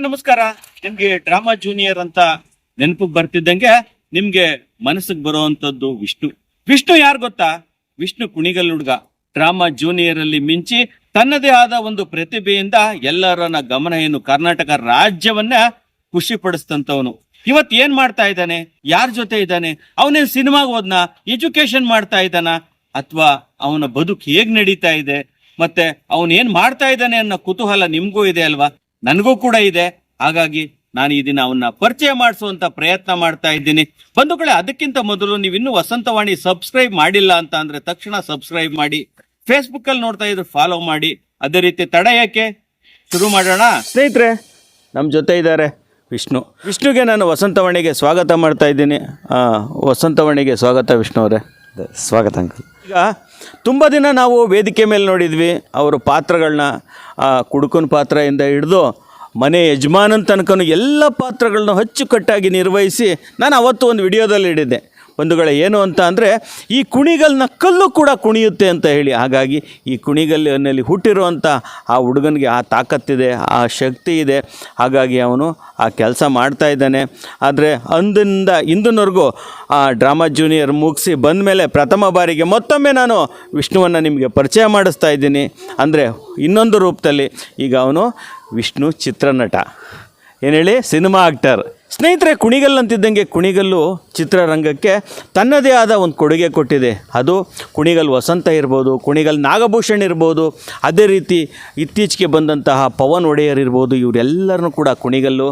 ನಮಸ್ಕಾರ. ನಿಮ್ಗೆ drama junior ಅಂತ ನೆನಪಿಗೆ ಬರ್ತಿದ್ದಂಗೆ ನಿಮ್ಗೆ ಮನಸ್ಸಿಗೆ ಬರುವಂತದ್ದು ವಿಷ್ಣು. ವಿಷ್ಣು ಯಾರು ಗೊತ್ತಾ? ವಿಷ್ಣು ಕುಣಿಗಲ್ ಹುಡುಗ. ಡ್ರಾಮಾ ಜೂನಿಯರ್ ಅಲ್ಲಿ ಮಿಂಚಿ ತನ್ನದೇ ಆದ ಒಂದು ಪ್ರತಿಭೆಯಿಂದ ಎಲ್ಲರನ್ನ ಗಮನ ಏನು ಕರ್ನಾಟಕ ರಾಜ್ಯವನ್ನ ಖುಷಿ ಪಡಿಸ್ತಂತವನು. ಇವತ್ ಏನ್ ಮಾಡ್ತಾ ಇದ್ದಾನೆ? ಯಾರ ಜೊತೆ ಇದ್ದಾನೆ? ಅವನೇನ್ ಸಿನಿಮಾಗ್ ಹೋದ್ನ? ಎಜುಕೇಶನ್ ಮಾಡ್ತಾ ಇದ್ದಾನ? ಅಥವಾ ಅವನ ಬದುಕು ಹೇಗ್ ನಡೀತಾ ಇದೆ? ಮತ್ತೆ ಅವನೇನ್ ಮಾಡ್ತಾ ಇದ್ದಾನೆ ಅನ್ನೋ ಕುತೂಹಲ ನಿಮ್ಗೂ ಇದೆ ಅಲ್ವಾ? ನನಗೂ ಕೂಡ ಇದೆ. ಹಾಗಾಗಿ ನಾನು ಈ ದಿನ ಅವನ್ನ ಪರಿಚಯ ಮಾಡಿಸುವಂತ ಪ್ರಯತ್ನ ಮಾಡ್ತಾ ಇದ್ದೀನಿ. ಬಂಧುಗಳೇ ಅದಕ್ಕಿಂತ ಮೊದಲು ನೀವು ಇನ್ನೂ ವಸಂತವಾಣಿ ಸಬ್ಸ್ಕ್ರೈಬ್ ಮಾಡಿಲ್ಲ ಅಂತ ಅಂದ್ರೆ ತಕ್ಷಣ ಸಬ್ಸ್ಕ್ರೈಬ್ ಮಾಡಿ. ಫೇಸ್ಬುಕ್ ಅಲ್ಲಿ ನೋಡ್ತಾ ಇದ್ರೆ ಫಾಲೋ ಮಾಡಿ. ಅದೇ ರೀತಿ ತಡ ಯಾಕೆ? ಶುರು ಮಾಡೋಣ. ಸ್ನೇಹಿತರೆ ನಮ್ಮ ಜೊತೆ ಇದ್ದಾರೆ ವಿಷ್ಣು. ವಿಷ್ಣುಗೆ ನಾನು ವಸಂತವಾಣಿಗೆ ಸ್ವಾಗತ ಮಾಡ್ತಾ ಇದ್ದೀನಿ. ಆ, ವಸಂತವಾಣಿಗೆ ಸ್ವಾಗತ ವಿಷ್ಣು ಅವರೇ. ಸ್ವಾಗತ ಅಂಕಲ್. ಈಗ ತುಂಬ ದಿನ ನಾವು ವೇದಿಕೆ ಮೇಲೆ ನೋಡಿದ್ವಿ. ಅವರು ಪಾತ್ರಗಳನ್ನ ಕುಡುಕನ ಪಾತ್ರದಿಂದ ಹಿಡಿದು ಮನೆ ಯಜಮಾನನ ತನಕನೂ ಎಲ್ಲ ಪಾತ್ರಗಳನ್ನ ಅಚ್ಚುಕಟ್ಟಾಗಿ ನಿರ್ವಹಿಸಿ ನಾನು ಅವತ್ತು ಒಂದು ವಿಡಿಯೋದಲ್ಲಿ ಹಿಡಿದ್ದೆ ಬಂಧುಗಳೇ, ಏನು ಅಂತ ಅಂದರೆ, ಈ ಕುಣಿಗಲ್ನ ಕಲ್ಲು ಕೂಡ ಕುಣಿಯುತ್ತೆ ಅಂತ ಹೇಳಿ. ಹಾಗಾಗಿ ಈ ಕುಣಿಗಲ್ಲಿನಲ್ಲಿ ಹುಟ್ಟಿರುವಂಥ ಆ ಹುಡುಗನಿಗೆ ಆ ತಾಕತ್ತಿದೆ, ಆ ಶಕ್ತಿ ಇದೆ. ಹಾಗಾಗಿ ಅವನು ಆ ಕೆಲಸ ಮಾಡ್ತಾ ಇದ್ದಾನೆ. ಆದರೆ ಅಂದಿನಿಂದ ಇಂದಿನವರೆಗೂ ಆ ಡ್ರಾಮಾ ಜೂನಿಯರ್ ಮುಗಿಸಿ ಬಂದ ಮೇಲೆ ಪ್ರಥಮ ಬಾರಿಗೆ ಮತ್ತೊಮ್ಮೆ ನಾನು ವಿಷ್ಣುವನ್ನು ನಿಮಗೆ ಪರಿಚಯ ಮಾಡಿಸ್ತಾ ಇದ್ದೀನಿ. ಅಂದರೆ ಇನ್ನೊಂದು ರೂಪದಲ್ಲಿ ಈಗ ಅವನು ವಿಷ್ಣು ಚಿತ್ರನಟ. ಏನು ಹೇಳಿ? Cinema actor. ಸ್ನೇಹಿತರೆ, ಕುಣಿಗಲ್ ಅಂತಿದ್ದಂಗೆ ಕುಣಿಗಲ್ಲು ಚಿತ್ರರಂಗಕ್ಕೆ ತನ್ನದೇ ಆದ ಒಂದು ಕೊಡುಗೆ ಕೊಟ್ಟಿದೆ. ಅದು ಕುಣಿಗಲ್ ವಸಂತ ಇರ್ಬೋದು, ಕುಣಿಗಲ್ ನಾಗಭೂಷಣ್ ಇರ್ಬೋದು, ಅದೇ ರೀತಿ ಇತ್ತೀಚೆಗೆ ಬಂದಂತಹ ಪವನ್ ಒಡೆಯರ್ ಇರ್ಬೋದು, ಇವರೆಲ್ಲರನ್ನೂ ಕೂಡ ಕುಣಿಗಲ್ಲು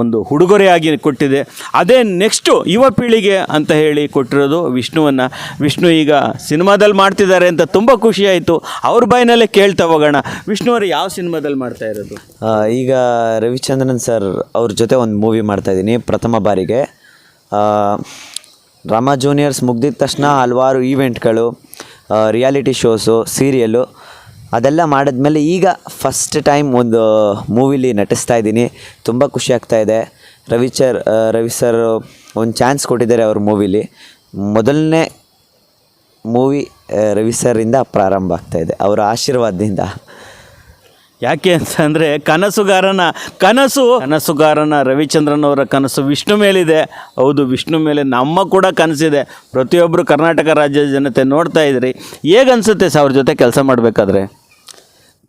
ಒಂದು ಉಡುಗೊರೆಯಾಗಿ ಕೊಟ್ಟಿದೆ. ಅದೇ ನೆಕ್ಸ್ಟು ಯುವ ಪೀಳಿಗೆ ಅಂತ ಹೇಳಿ ಕೊಟ್ಟಿರೋದು ವಿಷ್ಣುವನ್ನು. ವಿಷ್ಣು ಈಗ ಸಿನಿಮಾದಲ್ಲಿ ಮಾಡ್ತಿದ್ದಾರೆ ಅಂತ ತುಂಬ ಖುಷಿಯಾಯಿತು ಅವ್ರ ಬಾಯಿನಲ್ಲೇ ಕೇಳ್ತಾ ಹೋಗೋಣ. ವಿಷ್ಣು ಅವರು, ಯಾವ ಸಿನಿಮಾದಲ್ಲಿ ಮಾಡ್ತಾ ಇರೋದು? ಈಗ ರವಿಚಂದ್ರನ್ ಸರ್ ಅವ್ರ ಜೊತೆ ಒಂದು ಮೂವಿ ಮಾಡ್ತಾ ಇದ್ದೀನಿ ಪ್ರಥಮ ಬಾರಿಗೆ. ಆ, ಡ್ರಾಮಾ ಜೂನಿಯರ್ಸ್ ಮುಗ್ದಿದ ತಕ್ಷಣ ಹಲವಾರು ಈವೆಂಟ್ಗಳು ರಿಯಾಲಿಟಿ ಶೋಸು ಸೀರಿಯಲ್ಲು ಅದೆಲ್ಲ ಮಾಡಿದ್ಮೇಲೆ ಈಗ ಫಸ್ಟ್ ಟೈಮ್ ಒಂದು ಮೂವಿಲಿ ನಟಿಸ್ತಾ ಇದ್ದೀನಿ. ತುಂಬ ಖುಷಿ ಆಗ್ತಾ ಇದೆ. ರವಿ ಸರ್ ರವಿ ಸರ್ ಒಂದು ಚಾನ್ಸ್ ಕೊಟ್ಟಿದ್ದಾರೆ ಅವ್ರ ಮೂವಿಲಿ. ಮೊದಲನೇ ಮೂವಿ ರವಿ ಸರಿಂದ ಪ್ರಾರಂಭ ಆಗ್ತಾಯಿದೆ ಅವರ ಆಶೀರ್ವಾದದಿಂದ. ಯಾಕೆ ಅಂತಂದರೆ ಕನಸುಗಾರನ ಕನಸು. ಕನಸುಗಾರನ ರವಿಚಂದ್ರನ್ ಅವರ ಕನಸು ವಿಷ್ಣು ಮೇಲಿದೆ. ಹೌದು, ವಿಷ್ಣು ಮೇಲೆ ನಮ್ಮ ಕೂಡ ಕನಸಿದೆ. ಪ್ರತಿಯೊಬ್ಬರು ಕರ್ನಾಟಕ ರಾಜ್ಯದ ಜನತೆ ನೋಡ್ತಾ ಇದ್ರಿ. ಹೇಗನ್ಸುತ್ತೆ ಸರ್ ಅವ್ರ ಜೊತೆ ಕೆಲಸ ಮಾಡಬೇಕಾದ್ರೆ?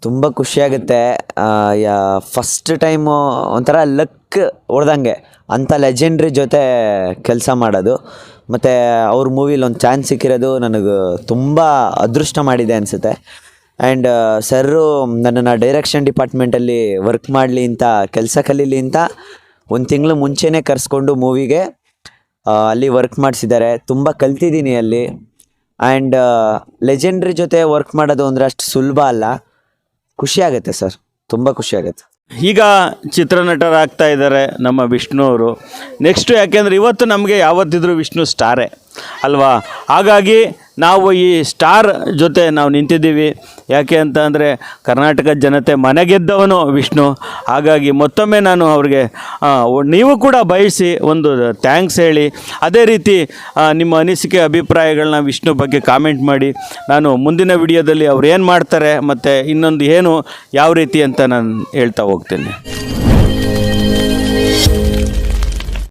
ತುಂಬ ಖುಷಿಯಾಗುತ್ತೆ ಯಾ ಫಸ್ಟ್ ಟೈಮು ಒಂಥರ ಲಕ್ ಹೊಡೆದಂಗೆ. ಅಂಥ ಲೆಜೆಂಡ್ರಿ ಜೊತೆ ಕೆಲಸ ಮಾಡೋದು. ಮತ್ತು ಅವ್ರ ಮೂವಿಲಿ ಒಂದು ಚಾನ್ಸ್ ಸಿಕ್ಕಿರೋದು ನನಗೆ ತುಂಬ ಅದೃಷ್ಟ ಮಾಡಿದೆ ಅನಿಸುತ್ತೆ. ಆ್ಯಂಡ್ ಸರ್ರು ನನ್ನನ್ನು ಡೈರೆಕ್ಷನ್ ಡಿಪಾರ್ಟ್ಮೆಂಟಲ್ಲಿ ವರ್ಕ್ ಮಾಡಲಿ ಅಂತ, ಕೆಲಸ ಕಲೀಲಿ ಅಂತ ಒಂದು ತಿಂಗಳು ಮುಂಚೆನೇ ಕರೆಸ್ಕೊಂಡು ಮೂವಿಗೆ ಅಲ್ಲಿ ವರ್ಕ್ ಮಾಡಿಸಿದ್ದಾರೆ ತುಂಬ ಕಲ್ತಿದ್ದೀನಿ ಅಲ್ಲಿ. ಆ್ಯಂಡ್ ಲೆಜೆಂಡ್ರಿ ಜೊತೆ ವರ್ಕ್ ಮಾಡೋದು ಅಂದರೆ ಅಷ್ಟು ಸುಲಭ ಅಲ್ಲ. ಖುಷಿ ಆಗುತ್ತೆ ಸರ್ ತುಂಬ ಖುಷಿ ಆಗುತ್ತೆ. ಈಗ ಚಿತ್ರನಟರಾಗ್ತಾ ಇದ್ದಾರೆ ನಮ್ಮ ವಿಷ್ಣು ಅವರು. ನೆಕ್ಸ್ಟು ಯಾಕೆಂದರೆ ಇವತ್ತು ನಮಗೆ ಯಾವತ್ತಿದ್ರೂ ವಿಷ್ಣು ಸ್ಟಾರೇ. ಅಲ್ವಾ? ಹಾಗಾಗಿ ನಾವು ಈ ಸ್ಟಾರ್ ಜೊತೆ ನಾವು ನಿಂತಿದ್ದೀವಿ. ಯಾಕೆ ಅಂತ ಅಂದರೆ ಕರ್ನಾಟಕದ ಜನತೆ ಮನೆಗೆದ್ದವನು ವಿಷ್ಣು. ಹಾಗಾಗಿ ಮತ್ತೊಮ್ಮೆ ನಾನು ಅವ್ರಿಗೆ ನೀವು ಕೂಡ ಬಯಸಿ ಒಂದು ಥ್ಯಾಂಕ್ಸ್ ಹೇಳಿ. ಅದೇ ರೀತಿ ನಿಮ್ಮ ಅನಿಸಿಕೆ ಅಭಿಪ್ರಾಯಗಳನ್ನ ವಿಷ್ಣು ಬಗ್ಗೆ ಕಾಮೆಂಟ್ ಮಾಡಿ. ನಾನು ಮುಂದಿನ ವಿಡಿಯೋದಲ್ಲಿ ಅವ್ರು ಏನು ಮಾಡ್ತಾರೆ ಮತ್ತು ಇನ್ನೊಂದು ಏನು, ಯಾವ ರೀತಿ ಅಂತ ನಾನು ಹೇಳ್ತಾ ಹೋಗ್ತೇನೆ.